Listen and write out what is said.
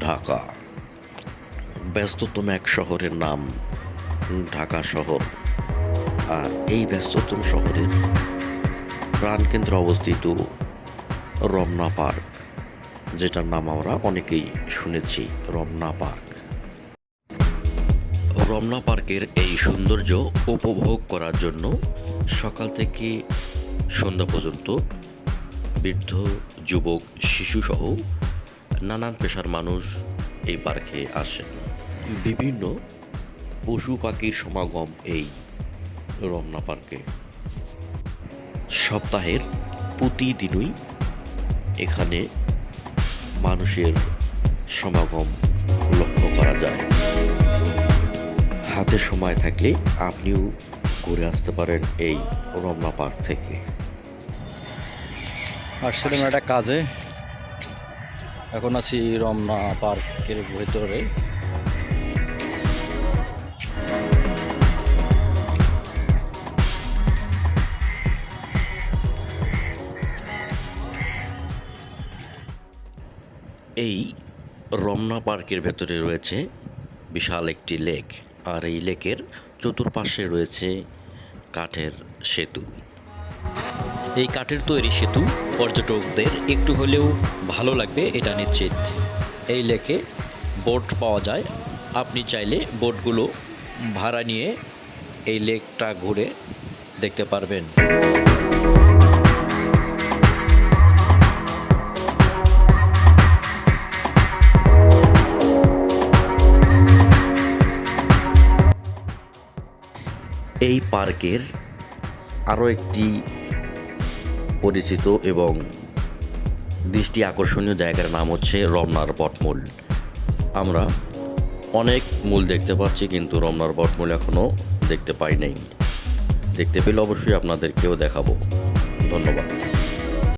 ঢাকা। ব্যস্ততম এক শহরের নাম ঢাকা শহর। আর এই ব্যস্ততম শহরের প্রাণকেন্দ্রে অবস্থিত রমনা পার্ক, যেটার নাম আমরা অনেকেই শুনেছি, রমনা পার্ক। রমনা পার্কের এই সৌন্দর্য উপভোগ করার জন্য সকাল থেকে সন্ধ্যা পর্যন্ত বৃদ্ধ, যুবক, শিশুসহ নানান পেশার মানুষ এই পার্কে আসেন। বিভিন্ন পশু পাখির সমাগম এই রমনা পার্কে। সপ্তাহের প্রতিদিনই এখানে মানুষের সমাগম লক্ষ্য করা যায়। হাতে সময় থাকলে আপনিও ঘুরে আসতে পারেন এই রমনা পার্ক থেকে। আসছিলাম একটা কাজে এখন আছি রমনা পার্কের ভেতরে। এই রমনা পার্কের ভেতরে রয়েছে বিশাল একটি লেক, আর এই লেকের চতুর্পাশে রয়েছে কাঠের সেতু। এই কাঠের তৈরি সেতু পর্যটকদের একটু হলেও ভালো লাগবে, এটা নিশ্চিত। এই লেকে বোট পাওয়া যায়। আপনি চাইলে বোটগুলো ভাড়া নিয়ে এই লেকটা ঘুরে দেখতে পারবেন। এই পার্কের আরও একটি পরিচিত এবং দৃষ্টি আকর্ষণীয় জায়গার নাম হচ্ছে রমনার বটমূল। আমরা অনেক মূল দেখতে পাচ্ছি কিন্তু রমনার বটমূল এখনও দেখতে পাই নাই। দেখতে পেলে অবশ্যই আপনাদেরকেও দেখাবো। ধন্যবাদ।